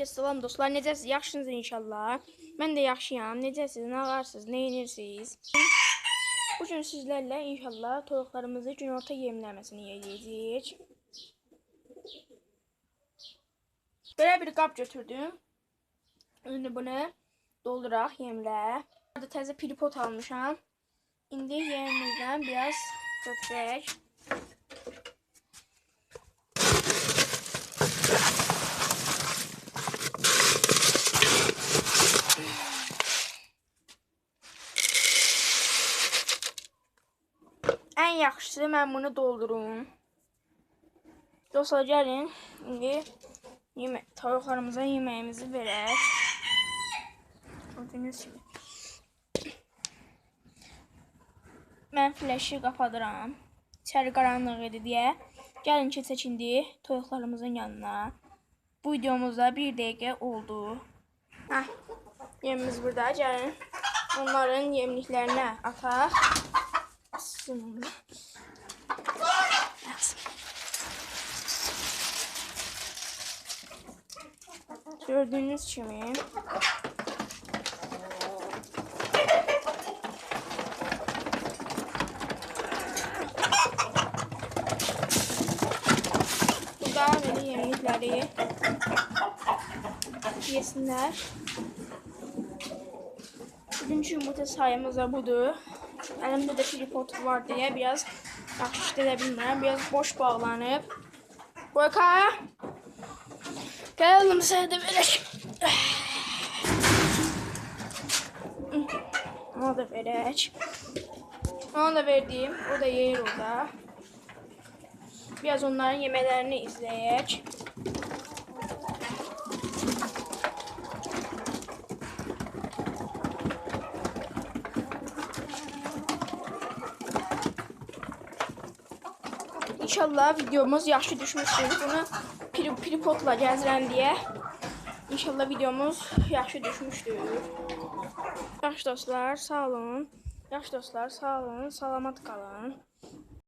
Kəs salam dostlar. Necəsiz? Yaxşısınız inşallah. Mən də yaxşıyam. Necəsiz? Nə varsınız? Nə edirsiniz? Bu gün sizlərlə inşallah toyuqlarımızı günorta yemləməsini yeyəcəyik. Belə bir qab götürdüm. İndi bunu dolduraq yemlə. Burada təzə piripot almışam. İndi yemimizdən biraz götürək. Ən yaxşısı mən bunu doldurum. Dostlar gəlin. İndi yeme tavuklarımıza yemeğimizi verək. Gördüyünüz kimi. Mən flaşı qapadıram. İçəri qaranlıq idi deyə. Gəlin keçək indi toyuqlarımızın yanına. Bu videomuzda bir dəqiqə oldu. Hə, yemimiz burada. Gəlin onların yemliklərinə ataq. Bismillah. Gördüğünüz kimi Burada böyle yemekleri yesinler. Bugünkü yumurta sayımız da budur. Elimde de tripod var diye biraz yaxşı edə bilmirəm. Biraz boş bağlanıb. Boyka. Gəl oğlum sənə də verək. Ona da verək. Ona da verdim. O da yeyir orada. Biraz onların yemələrini izləyək. İnşallah videomuz yaxşı düşmüşdür. Bunu piri, piripotla gəzirəm deyə. İnşallah videomuz yaxşı düşmüşdür. Yaxşı dostlar, sağ olun. Yaxşı dostlar, sağ olun. Salamat qalın.